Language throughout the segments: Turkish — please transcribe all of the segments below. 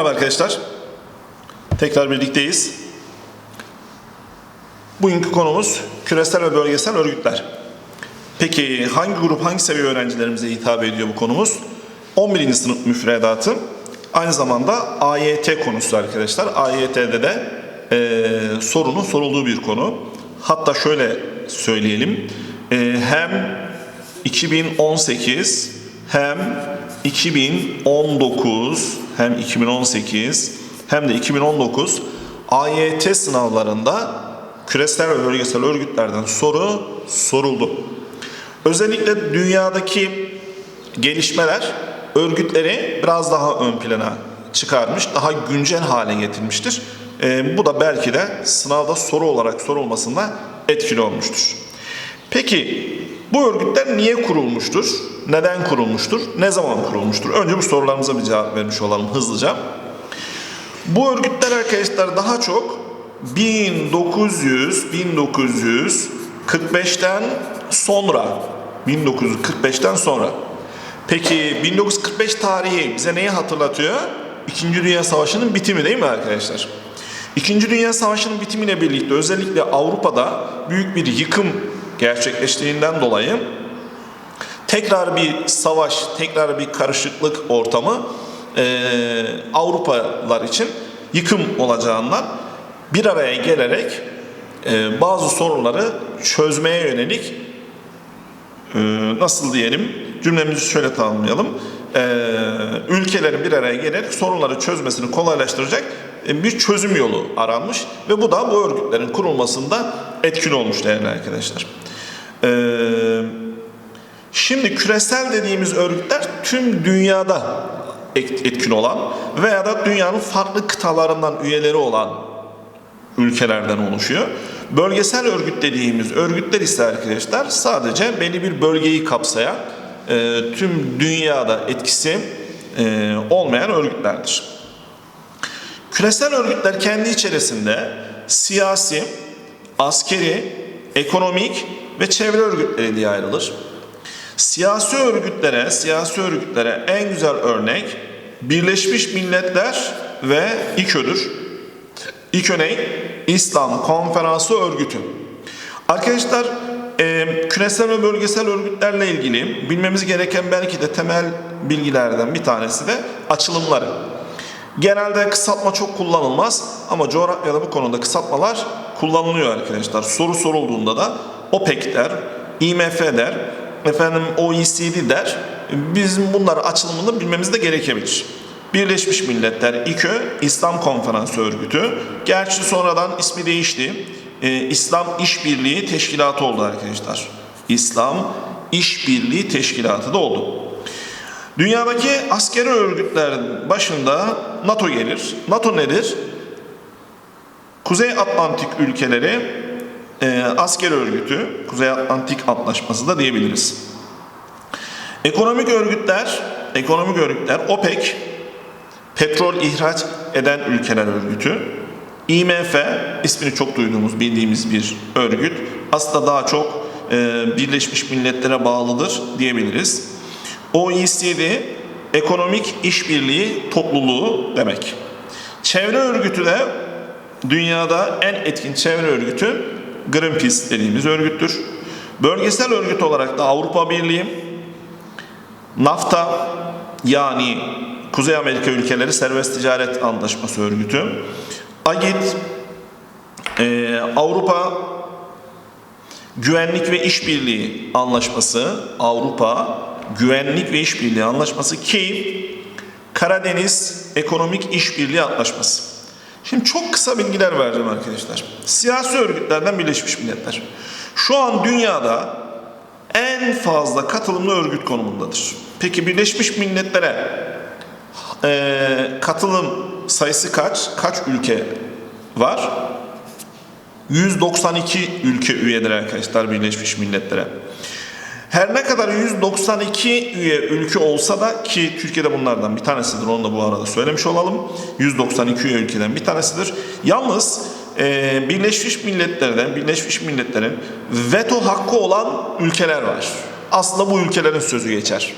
Merhaba arkadaşlar. Tekrar birlikteyiz. Bugünkü konumuz küresel ve bölgesel örgütler. Peki hangi grup, hangi seviye öğrencilerimize hitap ediyor bu konumuz? 11. sınıf müfredatı. Aynı zamanda AYT konusu arkadaşlar. AYT'de de eee sorunun sorulduğu bir konu. Hatta şöyle söyleyelim. Eee, hem 2018 hem 2019 hem 2018 hem de 2019 AYT sınavlarında küresel ve bölgesel örgütlerden soru soruldu. Özellikle dünyadaki gelişmeler örgütleri biraz daha ön plana çıkarmış, daha güncel hale getirmiştir. Ee, bu da belki de sınavda soru olarak sorulmasında etkili olmuştur. Peki bu örgütler niye kurulmuştur? Neden kurulmuştur? Ne zaman kurulmuştur? Önce bu sorularımıza bir cevap vermiş olalım hızlıca. Bu örgütler arkadaşlar daha çok 1900 1945'ten sonra 1945'ten sonra Peki 1945 tarihi bize neyi hatırlatıyor? İkinci Dünya Savaşı'nın bitimi değil mi arkadaşlar? İkinci Dünya Savaşı'nın bitimiyle birlikte özellikle Avrupa'da büyük bir yıkım gerçekleştiğinden dolayı tekrar bir savaş, tekrar bir karışıklık ortamı eee Avrupalılar için yıkım olacağından bir araya gelerek eee, bazı sorunları çözmeye yönelik eee, nasıl diyelim cümlemizi şöyle tamamlayalım. Eee, ülkelerin bir araya gelerek sorunları çözmesini kolaylaştıracak e, bir çözüm yolu aranmış ve bu da bu örgütlerin kurulmasında etkili olmuş değerli arkadaşlar. Eee Şimdi küresel dediğimiz örgütler tüm dünyada et- etkin olan veya da dünyanın farklı kıtalarından üyeleri olan ülkelerden oluşuyor. Bölgesel örgüt dediğimiz örgütler ise arkadaşlar sadece belli bir bölgeyi kapsayan e, tüm dünyada etkisi e, olmayan örgütlerdir. Küresel örgütler kendi içerisinde siyasi, askeri, ekonomik ve çevre örgütleri diye ayrılır. Siyasi örgütlere, siyasi örgütlere en güzel örnek Birleşmiş Milletler ve İKÖ'dür. İKÖ ne? İslam Konferansı Örgütü. Arkadaşlar e, küresel ve bölgesel örgütlerle ilgili bilmemiz gereken belki de temel bilgilerden bir tanesi de açılımları. Genelde kısaltma çok kullanılmaz ama coğrafyada bu konuda kısaltmalar kullanılıyor arkadaşlar. Soru sorulduğunda da OPEC der, IMF der, efendim OECD der. Bizim bunları açılımını bilmemiz de gerekebilir. Birleşmiş Milletler, İKÖ, İslam Konferansı Örgütü. Gerçi sonradan ismi değişti. Ee, İslam İşbirliği Teşkilatı oldu arkadaşlar. İslam İşbirliği Teşkilatı da oldu. Dünyadaki askeri örgütlerin başında NATO gelir. NATO nedir? Kuzey Atlantik ülkeleri e, asker örgütü, Kuzey Atlantik Antlaşması da diyebiliriz. Ekonomik örgütler, ekonomik örgütler OPEC, petrol ihraç eden ülkeler örgütü, IMF, ismini çok duyduğumuz, bildiğimiz bir örgüt. Aslında daha çok e, Birleşmiş Milletler'e bağlıdır diyebiliriz. OECD, Ekonomik İşbirliği Topluluğu demek. Çevre örgütü de dünyada en etkin çevre örgütü Greenpeace dediğimiz örgüttür. Bölgesel örgüt olarak da Avrupa Birliği, NAFTA yani Kuzey Amerika ülkeleri Serbest Ticaret Antlaşması Örgütü, AGİT, e, Avrupa Güvenlik ve İşbirliği Anlaşması, Avrupa Güvenlik ve İşbirliği Anlaşması ki Karadeniz Ekonomik İşbirliği Antlaşması. Şimdi çok kısa bilgiler vereceğim arkadaşlar. Siyasi örgütlerden Birleşmiş Milletler. Şu an dünyada en fazla katılımlı örgüt konumundadır. Peki Birleşmiş Milletler'e e, katılım sayısı kaç? Kaç ülke var? 192 ülke üyedir arkadaşlar Birleşmiş Milletler'e. Her ne kadar 192 üye ülke olsa da ki Türkiye'de bunlardan bir tanesidir onu da bu arada söylemiş olalım. 192 üye ülkeden bir tanesidir. Yalnız e, Birleşmiş Milletler'den Birleşmiş Milletler'in veto hakkı olan ülkeler var. Aslında bu ülkelerin sözü geçer.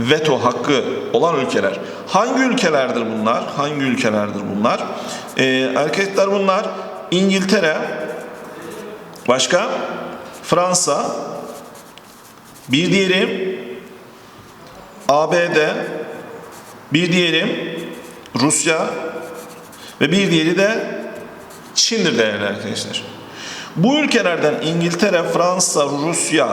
Veto hakkı olan ülkeler. Hangi ülkelerdir bunlar? Hangi ülkelerdir bunlar? Ee, arkadaşlar bunlar İngiltere, başka Fransa, bir diğeri ABD, bir diğeri Rusya ve bir diğeri de Çin'dir değerli arkadaşlar. Bu ülkelerden İngiltere, Fransa, Rusya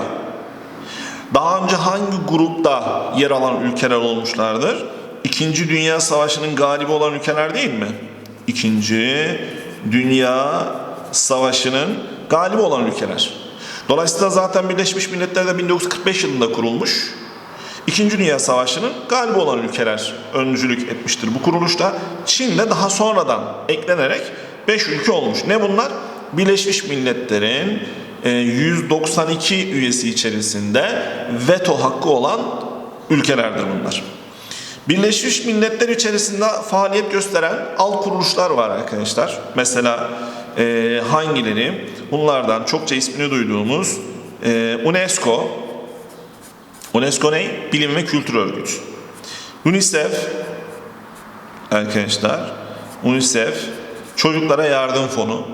daha önce hangi grupta yer alan ülkeler olmuşlardır? İkinci Dünya Savaşı'nın galibi olan ülkeler değil mi? İkinci Dünya Savaşı'nın galibi olan ülkeler. Dolayısıyla zaten Birleşmiş Milletler de 1945 yılında kurulmuş. İkinci Dünya Savaşı'nın galibi olan ülkeler öncülük etmiştir bu kuruluşta. Çin de daha sonradan eklenerek 5 ülke olmuş. Ne bunlar? Birleşmiş Milletler'in e, 192 üyesi içerisinde veto hakkı olan ülkelerdir bunlar. Birleşmiş Milletler içerisinde faaliyet gösteren alt kuruluşlar var arkadaşlar. Mesela e, hangileri? Bunlardan çokça ismini duyduğumuz e, UNESCO, UNESCO ne? Bilim ve Kültür Örgütü. UNICEF arkadaşlar, UNICEF Çocuklara Yardım Fonu.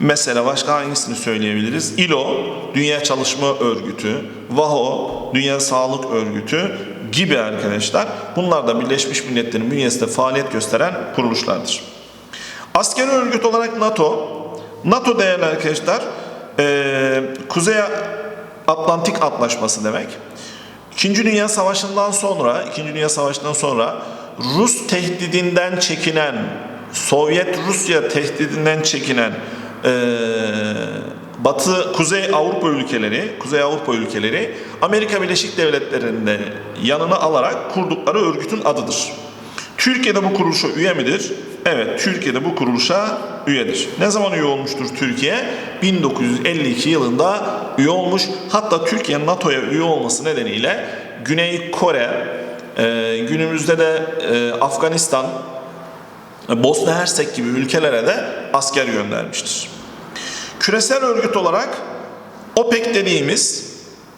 Mesela başka hangisini söyleyebiliriz? ILO, Dünya Çalışma Örgütü, WAHO, Dünya Sağlık Örgütü gibi arkadaşlar. Bunlar da Birleşmiş Milletler'in bünyesinde faaliyet gösteren kuruluşlardır. Askeri örgüt olarak NATO. NATO değerli arkadaşlar, eee, Kuzey Atlantik Antlaşması demek. İkinci Dünya Savaşı'ndan sonra, İkinci Dünya Savaşı'ndan sonra Rus tehdidinden çekinen, Sovyet Rusya tehdidinden çekinen eee, Batı Kuzey Avrupa ülkeleri, Kuzey Avrupa ülkeleri Amerika Birleşik Devletleri'nde yanına alarak kurdukları örgütün adıdır. Türkiye'de bu kuruluşa üye midir? Evet, Türkiye'de bu kuruluşa üyedir. Ne zaman üye olmuştur Türkiye? 1952 yılında üye olmuş. Hatta Türkiye NATO'ya üye olması nedeniyle Güney Kore, e, günümüzde de e, Afganistan, e, Bosna Hersek gibi ülkelere de asker göndermiştir. Küresel örgüt olarak OPEC dediğimiz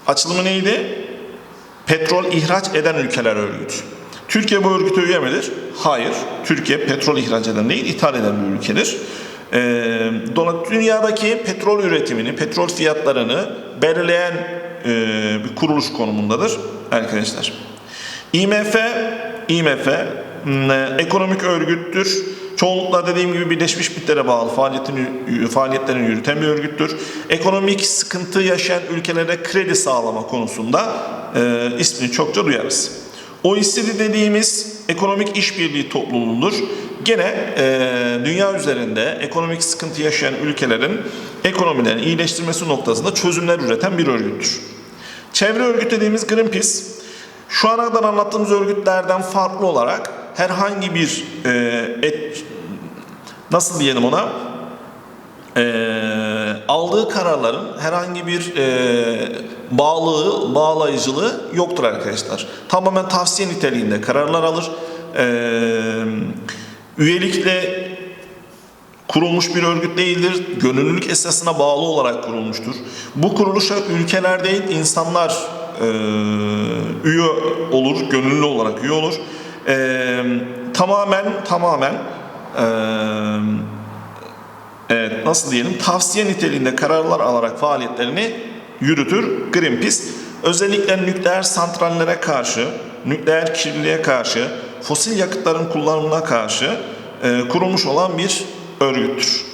açılımı neydi? Petrol ihraç eden ülkeler örgütü. Türkiye bu örgüte üye midir? Hayır. Türkiye petrol ihraç eden değil, ithal eden bir ülkedir. Dola- dünyadaki petrol üretimini, petrol fiyatlarını belirleyen e, bir kuruluş konumundadır arkadaşlar. IMF, IMF e, ekonomik örgüttür. Çoğunlukla dediğim gibi Birleşmiş Milletler'e bağlı faaliyetini, faaliyetlerini yürüten bir örgüttür. Ekonomik sıkıntı yaşayan ülkelere kredi sağlama konusunda e, ismini çokça duyarız. OECD dediğimiz ekonomik işbirliği topluluğudur. Gene e, dünya üzerinde ekonomik sıkıntı yaşayan ülkelerin ekonomilerini iyileştirmesi noktasında çözümler üreten bir örgüttür. Çevre örgütü dediğimiz Greenpeace, şu ana kadar anlattığımız örgütlerden farklı olarak herhangi bir e, et, nasıl diyelim ona e, aldığı kararların herhangi bir e, bağlılığı, bağlayıcılığı yoktur arkadaşlar. Tamamen tavsiye niteliğinde kararlar alır. E, üyelikle kurulmuş bir örgüt değildir. Gönüllülük esasına bağlı olarak kurulmuştur. Bu kuruluşa ülkeler değil insanlar e, üye olur, gönüllü olarak üye olur. E, tamamen tamamen e, evet, nasıl diyelim tavsiye niteliğinde kararlar alarak faaliyetlerini yürütür Greenpeace. Özellikle nükleer santrallere karşı, nükleer kirliliğe karşı, fosil yakıtların kullanımına karşı e, kurulmuş olan bir örgüttür.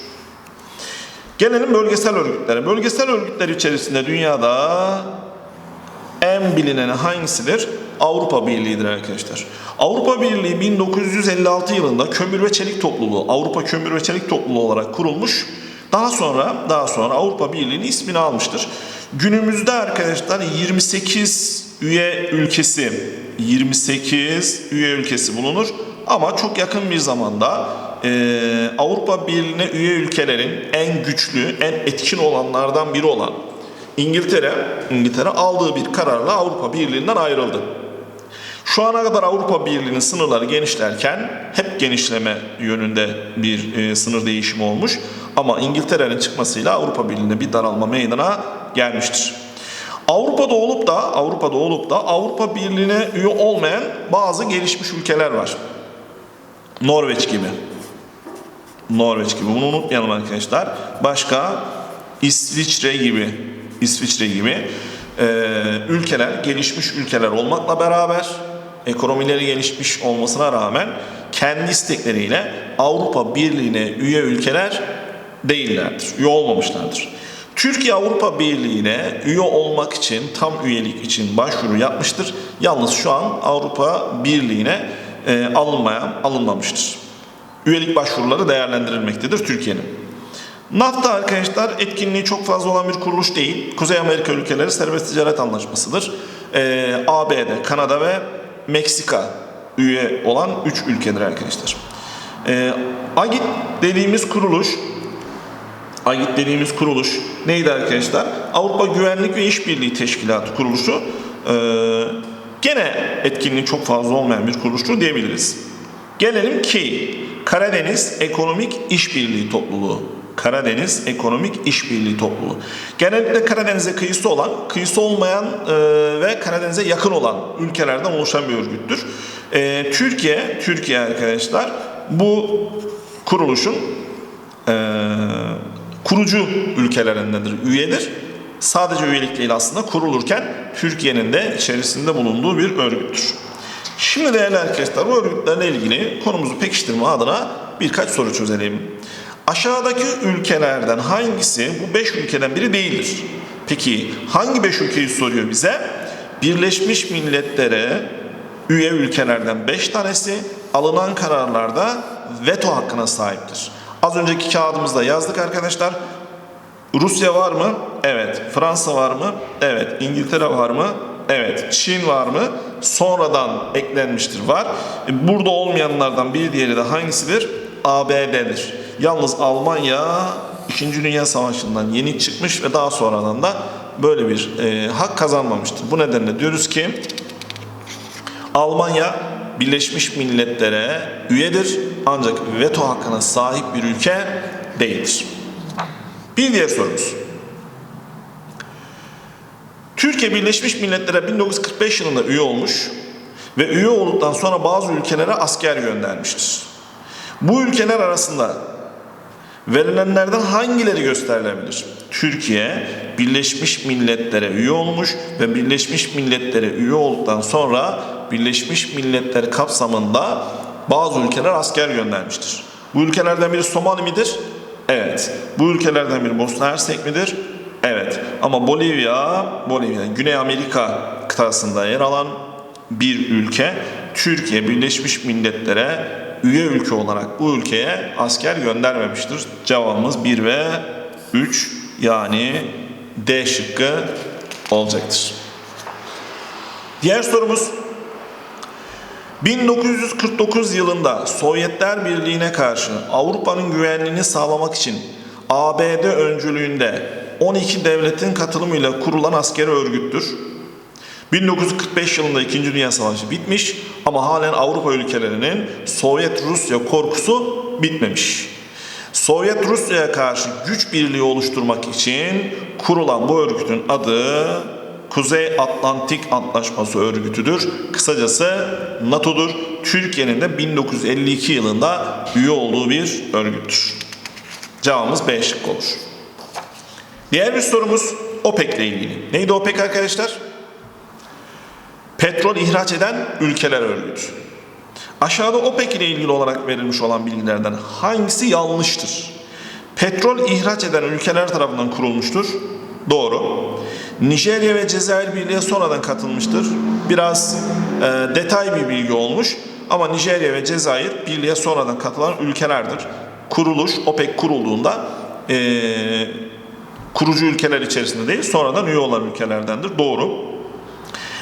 Gelelim bölgesel örgütlere. Bölgesel örgütler içerisinde dünyada en bilineni hangisidir? Avrupa Birliği'dir arkadaşlar. Avrupa Birliği 1956 yılında kömür ve çelik topluluğu, Avrupa Kömür ve Çelik Topluluğu olarak kurulmuş. Daha sonra daha sonra Avrupa Birliği'nin ismini almıştır. Günümüzde arkadaşlar 28 üye ülkesi 28 üye ülkesi bulunur ama çok yakın bir zamanda e, Avrupa Birliği'ne üye ülkelerin en güçlü, en etkin olanlardan biri olan İngiltere, İngiltere aldığı bir kararla Avrupa Birliği'nden ayrıldı. Şu ana kadar Avrupa Birliği'nin sınırları genişlerken hep genişleme yönünde bir e, sınır değişimi olmuş. Ama İngiltere'nin çıkmasıyla Avrupa Birliği'nde bir daralma meydana gelmiştir. Avrupa'da olup da Avrupa'da olup da Avrupa Birliği'ne üye olmayan bazı gelişmiş ülkeler var. Norveç gibi. Norveç gibi. Bunu unutmayalım arkadaşlar. Başka İsviçre gibi. İsviçre gibi e, ülkeler, gelişmiş ülkeler olmakla beraber ekonomileri gelişmiş olmasına rağmen kendi istekleriyle Avrupa Birliği'ne üye ülkeler değillerdir. Üye olmamışlardır. Türkiye Avrupa Birliği'ne üye olmak için, tam üyelik için başvuru yapmıştır. Yalnız şu an Avrupa Birliği'ne e, alınmaya, alınmamıştır. Üyelik başvuruları değerlendirilmektedir Türkiye'nin. NAFTA arkadaşlar etkinliği çok fazla olan bir kuruluş değil. Kuzey Amerika ülkeleri serbest ticaret anlaşmasıdır. Ee, ABD, Kanada ve Meksika üye olan 3 ülkedir arkadaşlar. Ee, AGİT dediğimiz kuruluş AGİT dediğimiz kuruluş neydi arkadaşlar? Avrupa Güvenlik ve İşbirliği Teşkilatı kuruluşu. Ee, gene etkinliği çok fazla olmayan bir kuruluştur diyebiliriz. Gelelim ki Karadeniz Ekonomik İşbirliği Topluluğu. Karadeniz Ekonomik İşbirliği Topluluğu. Genellikle Karadeniz'e kıyısı olan, kıyısı olmayan e, ve Karadeniz'e yakın olan ülkelerden oluşan bir örgüttür. E, Türkiye, Türkiye arkadaşlar bu kuruluşun e, kurucu ülkelerindendir, üyedir. Sadece üyelik değil aslında kurulurken Türkiye'nin de içerisinde bulunduğu bir örgüttür. Şimdi değerli arkadaşlar bu örgütlerle ilgili konumuzu pekiştirme adına birkaç soru çözelim. Aşağıdaki ülkelerden hangisi bu 5 ülkeden biri değildir? Peki hangi 5 ülkeyi soruyor bize? Birleşmiş Milletler'e üye ülkelerden 5 tanesi alınan kararlarda veto hakkına sahiptir. Az önceki kağıdımızda yazdık arkadaşlar. Rusya var mı? Evet. Fransa var mı? Evet. İngiltere var mı? Evet. Çin var mı? Sonradan eklenmiştir. Var. E, Burada olmayanlardan bir diğeri de hangisidir? ABD'dir. Yalnız Almanya 2. Dünya Savaşı'ndan yeni çıkmış ve daha sonradan da böyle bir e, hak kazanmamıştır. Bu nedenle diyoruz ki Almanya Birleşmiş Milletler'e üyedir ancak veto hakkına sahip bir ülke değildir. Bir diğer sorumuz. Türkiye Birleşmiş Milletler'e 1945 yılında üye olmuş ve üye olduktan sonra bazı ülkelere asker göndermiştir. Bu ülkeler arasında verilenlerden hangileri gösterilebilir? Türkiye Birleşmiş Milletler'e üye olmuş ve Birleşmiş Milletler'e üye olduktan sonra Birleşmiş Milletler kapsamında bazı ülkeler asker göndermiştir. Bu ülkelerden biri Somali midir? Evet. Bu ülkelerden biri Bosna Hersek midir? Evet. Ama Bolivya, Bolivya, Güney Amerika kıtasında yer alan bir ülke Türkiye Birleşmiş Milletler'e üye ülke olarak bu ülkeye asker göndermemiştir. Cevabımız 1 ve 3 yani D şıkkı olacaktır. Diğer sorumuz 1949 yılında Sovyetler Birliği'ne karşı Avrupa'nın güvenliğini sağlamak için ABD öncülüğünde 12 devletin katılımıyla kurulan askeri örgüttür. 1945 yılında 2. Dünya Savaşı bitmiş ama halen Avrupa ülkelerinin Sovyet Rusya korkusu bitmemiş. Sovyet Rusya'ya karşı güç birliği oluşturmak için kurulan bu örgütün adı Kuzey Atlantik Antlaşması Örgütüdür. Kısacası NATO'dur. Türkiye'nin de 1952 yılında üye olduğu bir örgüttür. Cevabımız B şıkkı olur. Diğer bir sorumuz OPEC ile ilgili. Neydi OPEC arkadaşlar? Petrol ihraç eden ülkeler örgütü. Aşağıda OPEC ile ilgili olarak verilmiş olan bilgilerden hangisi yanlıştır? Petrol ihraç eden ülkeler tarafından kurulmuştur. Doğru. Nijerya ve Cezayir Birliği'ne sonradan katılmıştır. Biraz e, detay bir bilgi olmuş ama Nijerya ve Cezayir Birliği'ne sonradan katılan ülkelerdir. Kuruluş, OPEC kurulduğunda e, kurucu ülkeler içerisinde değil, sonradan üye olan ülkelerdendir. Doğru.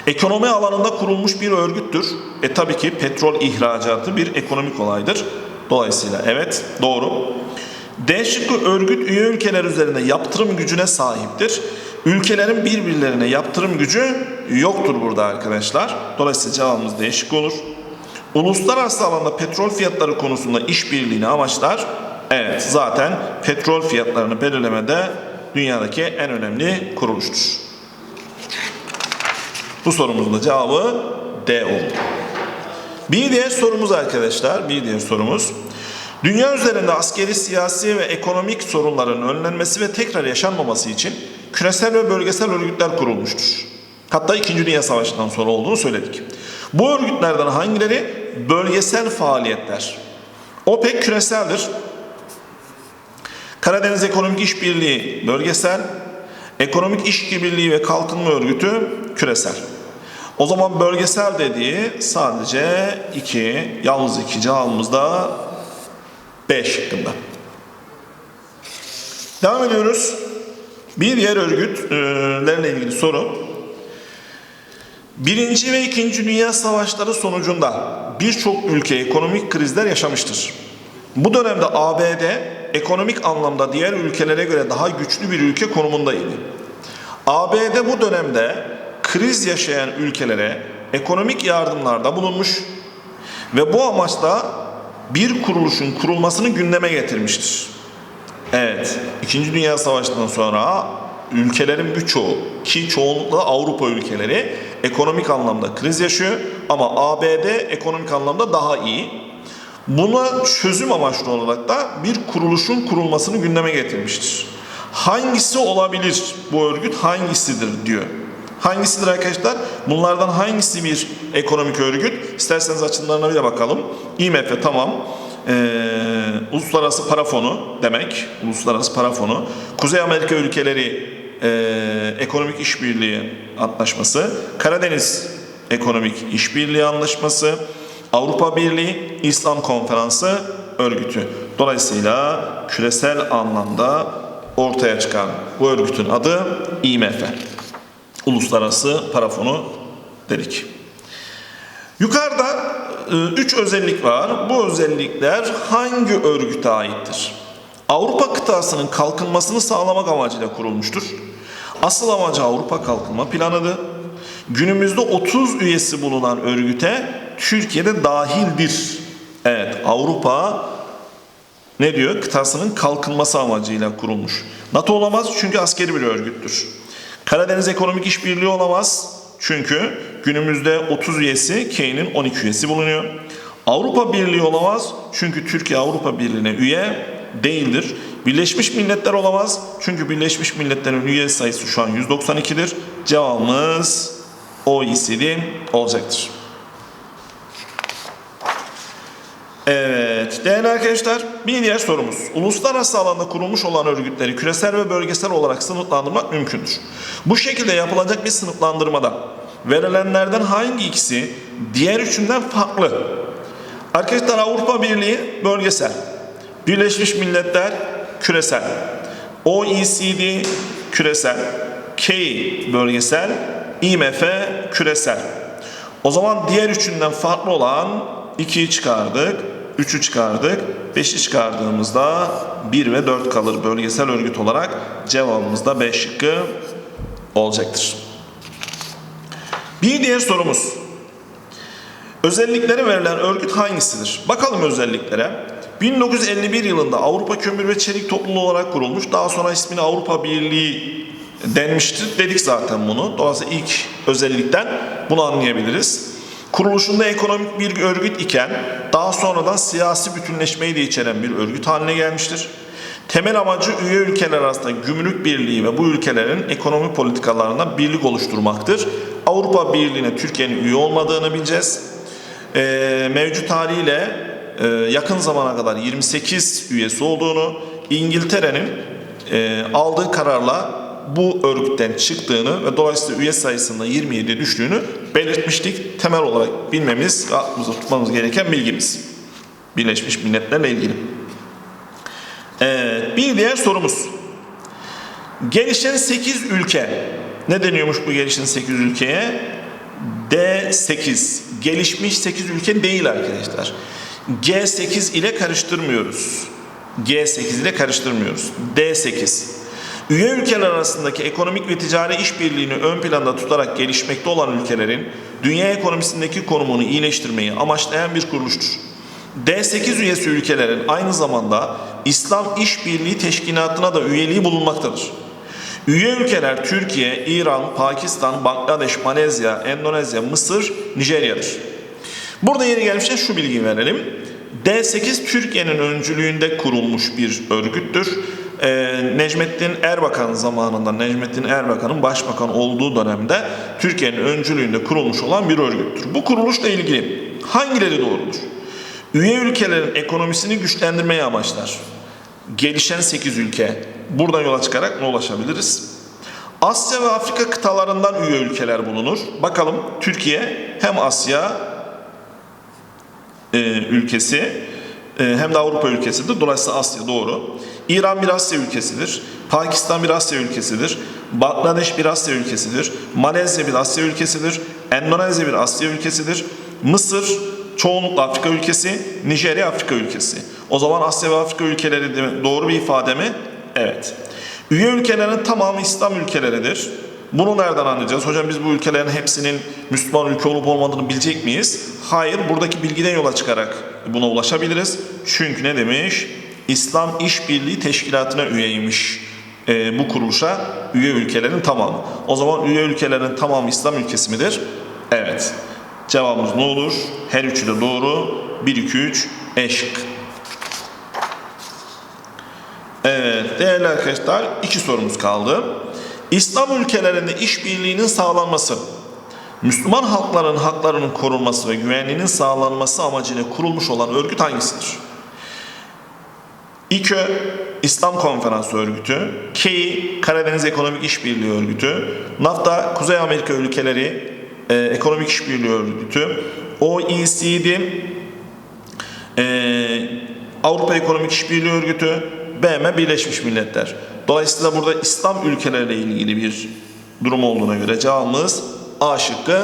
Ekonomi alanında kurulmuş bir örgüttür. E tabii ki petrol ihracatı bir ekonomik olaydır. Dolayısıyla evet doğru. D şıkkı örgüt üye ülkeler üzerinde yaptırım gücüne sahiptir. Ülkelerin birbirlerine yaptırım gücü yoktur burada arkadaşlar. Dolayısıyla cevabımız D şıkkı olur. Uluslararası alanda petrol fiyatları konusunda işbirliğini amaçlar. Evet zaten petrol fiyatlarını belirlemede dünyadaki en önemli kuruluştur. Bu sorumuzun da cevabı D oldu. Bir diğer sorumuz arkadaşlar, bir diğer sorumuz. Dünya üzerinde askeri, siyasi ve ekonomik sorunların önlenmesi ve tekrar yaşanmaması için küresel ve bölgesel örgütler kurulmuştur. Hatta 2. Dünya Savaşı'ndan sonra olduğunu söyledik. Bu örgütlerden hangileri bölgesel faaliyetler? OPEC küreseldir. Karadeniz Ekonomik İşbirliği bölgesel, Ekonomik İşbirliği ve Kalkınma Örgütü küresel. O zaman bölgesel dediği sadece iki, yalnız iki cevabımızda B şıkkında. Devam ediyoruz. Bir diğer örgütlerle ilgili soru. Birinci ve İkinci Dünya Savaşları sonucunda birçok ülke ekonomik krizler yaşamıştır. Bu dönemde ABD ekonomik anlamda diğer ülkelere göre daha güçlü bir ülke konumundaydı. ABD bu dönemde kriz yaşayan ülkelere ekonomik yardımlarda bulunmuş ve bu amaçla bir kuruluşun kurulmasını gündeme getirmiştir. Evet, İkinci Dünya Savaşı'ndan sonra ülkelerin birçoğu ki çoğunlukla Avrupa ülkeleri ekonomik anlamda kriz yaşıyor ama ABD ekonomik anlamda daha iyi. Buna çözüm amaçlı olarak da bir kuruluşun kurulmasını gündeme getirmiştir. Hangisi olabilir bu örgüt hangisidir diyor. Hangisidir arkadaşlar? Bunlardan hangisi bir ekonomik örgüt? İsterseniz açımlarına bir de bakalım. IMF tamam. Ee, Uluslararası Para Fonu demek. Uluslararası Para Fonu. Kuzey Amerika ülkeleri e, Ekonomik İşbirliği Antlaşması. Karadeniz Ekonomik İşbirliği Anlaşması. Avrupa Birliği İslam Konferansı örgütü. Dolayısıyla küresel anlamda ortaya çıkan bu örgütün adı IMF. Uluslararası Para Fonu dedik. Yukarıda e, üç özellik var. Bu özellikler hangi örgüte aittir? Avrupa kıtasının kalkınmasını sağlamak amacıyla kurulmuştur. Asıl amacı Avrupa Kalkınma Planı'dır. Günümüzde 30 üyesi bulunan örgüte Türkiye'de dahildir. Evet Avrupa ne diyor? Kıtasının kalkınması amacıyla kurulmuş. NATO olamaz çünkü askeri bir örgüttür. Karadeniz Ekonomik İşbirliği olamaz çünkü günümüzde 30 üyesi, K'nin 12 üyesi bulunuyor. Avrupa Birliği olamaz çünkü Türkiye Avrupa Birliği'ne üye değildir. Birleşmiş Milletler olamaz çünkü Birleşmiş Milletler'in üye sayısı şu an 192'dir. Cevabımız OECD olacaktır. Evet değerli arkadaşlar bir diğer sorumuz. Uluslararası alanda kurulmuş olan örgütleri küresel ve bölgesel olarak sınıflandırmak mümkündür. Bu şekilde yapılacak bir sınıflandırmada verilenlerden hangi ikisi diğer üçünden farklı? Arkadaşlar Avrupa Birliği bölgesel, Birleşmiş Milletler küresel, OECD küresel, K bölgesel, IMF küresel. O zaman diğer üçünden farklı olan 2'yi çıkardık, 3'ü çıkardık, 5'i çıkardığımızda 1 ve 4 kalır bölgesel örgüt olarak cevabımız da 5 şıkkı olacaktır. Bir diğer sorumuz. Özellikleri verilen örgüt hangisidir? Bakalım özelliklere. 1951 yılında Avrupa Kömür ve Çelik Topluluğu olarak kurulmuş. Daha sonra ismini Avrupa Birliği denmiştir. Dedik zaten bunu. Dolayısıyla ilk özellikten bunu anlayabiliriz. Kuruluşunda ekonomik bir örgüt iken daha sonradan siyasi bütünleşmeyi de içeren bir örgüt haline gelmiştir. Temel amacı üye ülkeler arasında gümrük birliği ve bu ülkelerin ekonomi politikalarında birlik oluşturmaktır. Avrupa Birliği'ne Türkiye'nin üye olmadığını bileceğiz. Ee, mevcut haliyle e, yakın zamana kadar 28 üyesi olduğunu, İngiltere'nin e, aldığı kararla bu örgütten çıktığını ve dolayısıyla üye sayısında 27 düştüğünü belirtmiştik. Temel olarak bilmemiz aklımızda tutmamız gereken bilgimiz. Birleşmiş Milletler'le ilgili. Evet, bir diğer sorumuz. Gelişen 8 ülke. Ne deniyormuş bu gelişen 8 ülkeye? D8. Gelişmiş 8 ülke değil arkadaşlar. G8 ile karıştırmıyoruz. G8 ile karıştırmıyoruz. D8. Üye ülkeler arasındaki ekonomik ve ticari işbirliğini ön planda tutarak gelişmekte olan ülkelerin dünya ekonomisindeki konumunu iyileştirmeyi amaçlayan bir kuruluştur. D8 üyesi ülkelerin aynı zamanda İslam İşbirliği Teşkilatı'na da üyeliği bulunmaktadır. Üye ülkeler Türkiye, İran, Pakistan, Bangladeş, Malezya, Endonezya, Mısır, Nijerya'dır. Burada yeni gelmişken şu bilgiyi verelim. D8 Türkiye'nin öncülüğünde kurulmuş bir örgüttür. Ee, Necmettin Erbakan zamanında Necmettin Erbakan'ın başbakan olduğu dönemde Türkiye'nin öncülüğünde kurulmuş olan bir örgüttür. Bu kuruluşla ilgili hangileri doğrudur? Üye ülkelerin ekonomisini güçlendirmeyi amaçlar. Gelişen 8 ülke. Buradan yola çıkarak ne ulaşabiliriz? Asya ve Afrika kıtalarından üye ülkeler bulunur. Bakalım Türkiye hem Asya e, ülkesi e, hem de Avrupa ülkesidir. Dolayısıyla Asya doğru. İran bir Asya ülkesidir. Pakistan bir Asya ülkesidir. Bangladeş bir Asya ülkesidir. Malezya bir Asya ülkesidir. Endonezya bir Asya ülkesidir. Mısır çoğunlukla Afrika ülkesi. Nijerya Afrika ülkesi. O zaman Asya ve Afrika ülkeleri doğru bir ifade mi? Evet. Üye ülkelerin tamamı İslam ülkeleridir. Bunu nereden anlayacağız? Hocam biz bu ülkelerin hepsinin Müslüman ülke olup olmadığını bilecek miyiz? Hayır, buradaki bilgiden yola çıkarak buna ulaşabiliriz. Çünkü ne demiş? İslam İşbirliği Teşkilatı'na üyeymiş e, bu kuruluşa üye ülkelerin tamamı. O zaman üye ülkelerin tamamı İslam ülkesi midir? Evet. Cevabımız ne olur? Her üçü de doğru. 1, 2, 3 eşk. Evet değerli arkadaşlar iki sorumuz kaldı. İslam ülkelerinde işbirliğinin sağlanması, Müslüman halkların haklarının korunması ve güvenliğinin sağlanması amacıyla kurulmuş olan örgüt hangisidir? İKÖ, İslam Konferansı Örgütü, KEİ, Karadeniz Ekonomik İşbirliği Örgütü, NAFTA, Kuzey Amerika Ülkeleri e, Ekonomik İşbirliği Örgütü, OECD, e, Avrupa Ekonomik İşbirliği Örgütü, BM Birleşmiş Milletler. Dolayısıyla burada İslam ülkeleriyle ilgili bir durum olduğuna göre cevabımız A şıkkı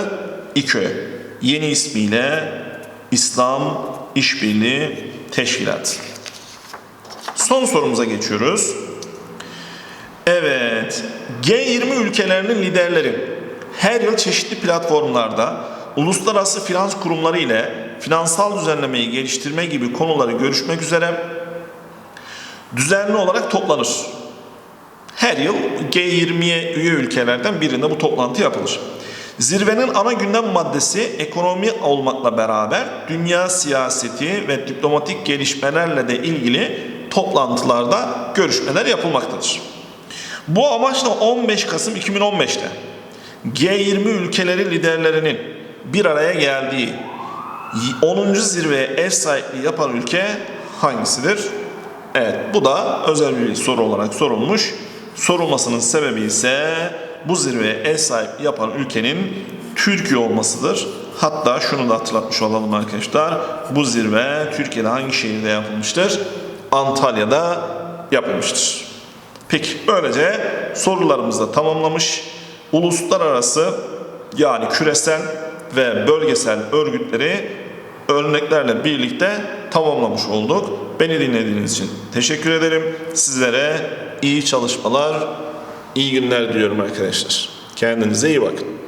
İKÖ. Yeni ismiyle İslam İşbirliği Teşkilatı. Son sorumuza geçiyoruz. Evet, G20 ülkelerinin liderleri her yıl çeşitli platformlarda uluslararası finans kurumları ile finansal düzenlemeyi geliştirme gibi konuları görüşmek üzere düzenli olarak toplanır. Her yıl G20'ye üye ülkelerden birinde bu toplantı yapılır. Zirvenin ana gündem maddesi ekonomi olmakla beraber dünya siyaseti ve diplomatik gelişmelerle de ilgili toplantılarda görüşmeler yapılmaktadır. Bu amaçla 15 Kasım 2015'te G20 ülkeleri liderlerinin bir araya geldiği 10. zirveye ev sahipliği yapan ülke hangisidir? Evet bu da özel bir soru olarak sorulmuş. Sorulmasının sebebi ise bu zirveye ev sahipliği yapan ülkenin Türkiye olmasıdır. Hatta şunu da hatırlatmış olalım arkadaşlar. Bu zirve Türkiye'de hangi şehirde yapılmıştır? Antalya'da yapılmıştır. Peki böylece sorularımızı da tamamlamış. Uluslararası yani küresel ve bölgesel örgütleri örneklerle birlikte tamamlamış olduk. Beni dinlediğiniz için teşekkür ederim. Sizlere iyi çalışmalar, iyi günler diliyorum arkadaşlar. Kendinize iyi bakın.